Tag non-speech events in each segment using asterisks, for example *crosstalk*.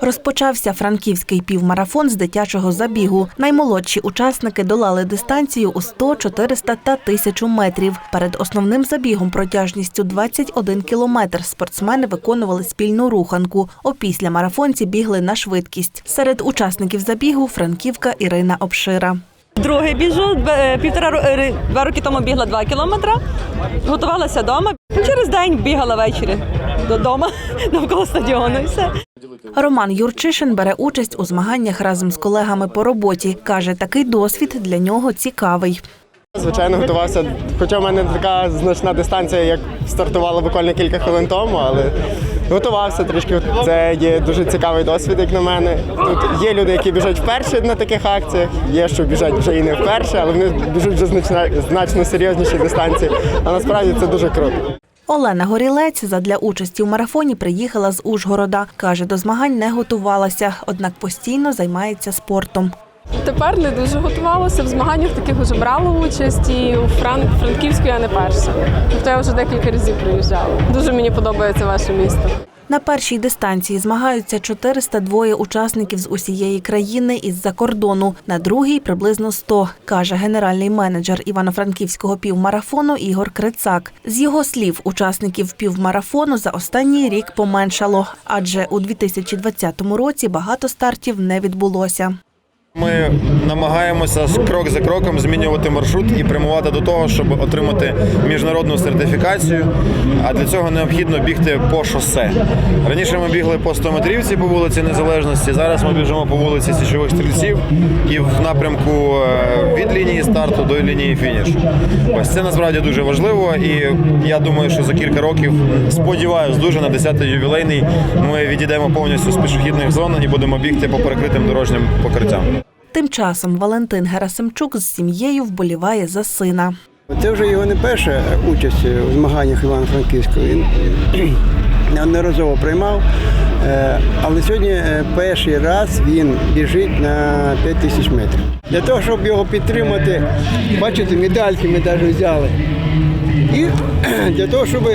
Розпочався франківський півмарафон з дитячого забігу. Наймолодші учасники долали дистанцію у 100, 400 та 1000 метрів. Перед основним забігом протяжністю 21 кілометр спортсмени виконували спільну руханку. Опісля марафонці бігли на швидкість. Серед учасників забігу франківка Ірина Обшира. Другий біжу, Б- півтора е, два роки тому бігла два кілометри, готувалася вдома. Через день бігала ввечері додому *laughs* навколо стадіону і все. Роман Юрчишин бере участь у змаганнях разом з колегами по роботі. Каже, такий досвід для нього цікавий. Звичайно, готувався. Хоча в мене така значна дистанція, як стартувала буквально кілька хвилин тому, але готувався трішки. Це є дуже цікавий досвід, як на мене. Тут є люди, які біжать вперше на таких акціях, є, що біжать вже і не вперше, але вони біжуть вже значно, значно серйозніші дистанції. А насправді це дуже круто. Олена Горілець задля участі в марафоні приїхала з Ужгорода. Каже, до змагань не готувалася, однак постійно займається спортом. Тепер не дуже готувалася. В змаганнях таких вже брала участь і у Франк Франківську я не перша. Тобто я вже декілька разів приїжджала. Дуже мені подобається ваше місто. На першій дистанції змагаються 402 учасників з усієї країни із-за кордону. На другій приблизно 100, каже генеральний менеджер Івано-Франківського півмарафону Ігор Крицак. З його слів, учасників півмарафону за останній рік поменшало, адже у 2020 році багато стартів не відбулося. Ми намагаємося крок за кроком змінювати маршрут і прямувати до того, щоб отримати міжнародну сертифікацію. А для цього необхідно бігти по шосе. Раніше ми бігли по 100 метрівці по вулиці Незалежності. Зараз ми біжимо по вулиці Січових Стрільців і в напрямку е, від лінії старту до лінії фінішу. Ось це насправді дуже важливо, і я думаю, що за кілька років сподіваюся, дуже на 10-й ювілейний ми відійдемо повністю з пішохідних зон і будемо бігти по перекритим дорожнім покриттям. Тим часом Валентин Герасимчук з сім'єю вболіває за сина. Це вже його не перша участь у змаганнях Івано-Франківського. Він *clears throat* неодноразово приймав. Е, Але сьогодні е, перший раз він біжить на 5 тисяч метрів. Для того, щоб його підтримати, бачите, медальки ми навіть взяли. І *clears throat* для того, щоб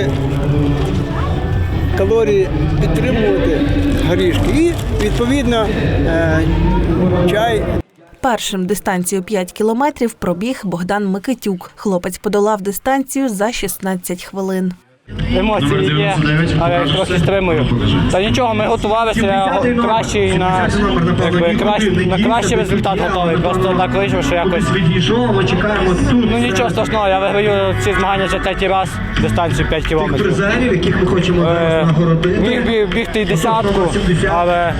калорії підтримувати горішки. І відповідно е, чай Першим дистанцію 5 кілометрів пробіг Богдан Микитюк. Хлопець подолав дистанцію за 16 хвилин. Емоції є, але я трохи стримую. Та нічого, ми готувалися, я кращий на, якби, кращ, на кращий результат готовий. Просто так вийшло, що якось. Відійшов, чекаємо тут. Ну нічого страшного, я виграю ці змагання вже третій раз, дистанцію 5 Тих кілометрів. призерів, яких ми хочемо Е, нагородити. Міг бігти і десятку, але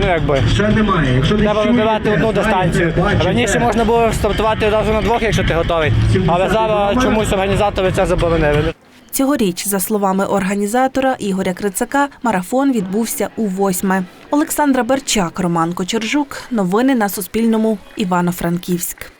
ну якби. Ще немає. Якщо не Треба вибивати одну дистанцію. Раніше можна було стартувати одразу на двох, якщо ти готовий. Але зараз чомусь організатори це заборонили. Цьогоріч, за словами організатора Ігоря Крицака, марафон відбувся у восьме. Олександра Берчак, Роман Кочержук. Новини на Суспільному. Івано-Франківськ.